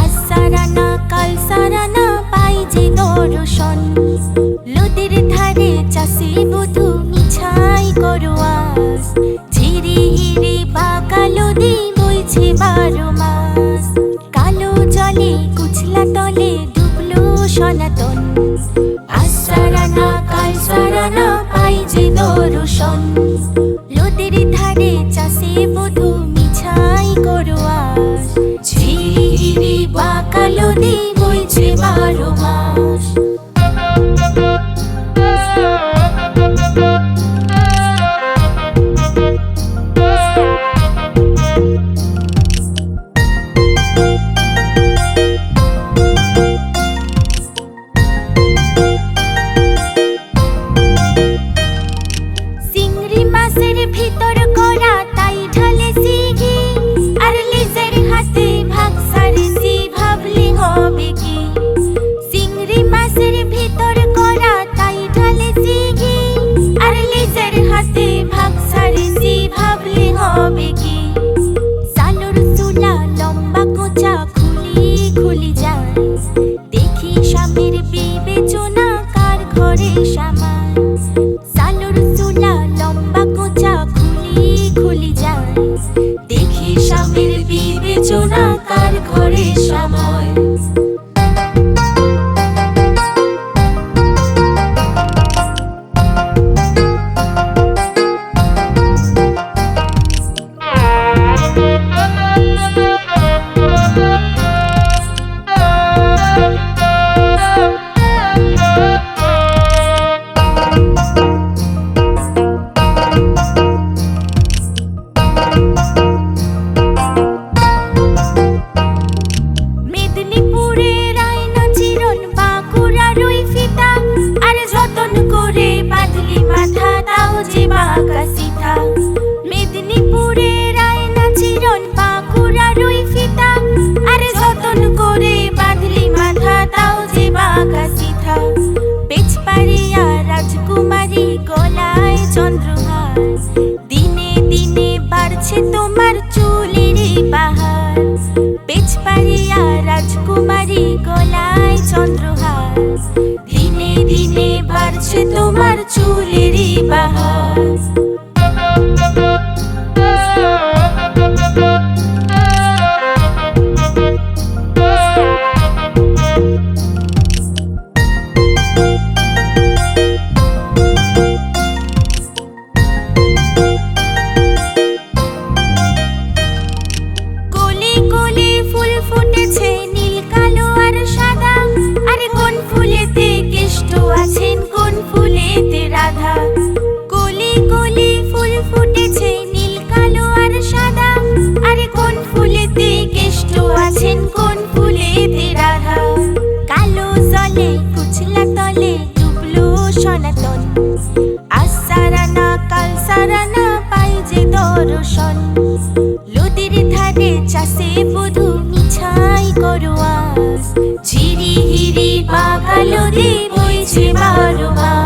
আজ সারা না কাল সারা না পাই যে দর্শন নদীর ধারে চাষি বধু মিছাই করো আজ ঝিরি হিরি বা কালো দি বইছে বারো মাস। কালো জলে কুচলা তলে ডুবলো সনাতন। আজ না কাল সারা না পাই যে দর্শন সালোর চুলা লম্বা কোঁচা খুলি খুলি যায়। দেখি স্বামীর বিবেচনা কার সময়। বাড়ছে তোমার চুলের বাহার পেছপাড়িয়া রাজকুমারী গলায় চন্দ্রহার দিনে দিনে বাড়ছে তোমার চুলের বাহার ফুলেতে রাধা। কলি কলি ফুল ফুটেছে নীল, কালো আর সাদা। আরে কোন ফুলেতে কালো জলে, কুচলা তলে ডুবলো সনাতন। আসারানা কাল সারানা পাই যে দর্শন। নদীর ধারে চাষে বধু মিছাই করোয়াস ঝিরি হিরি বাঘালো দে বইছে বারো মাস।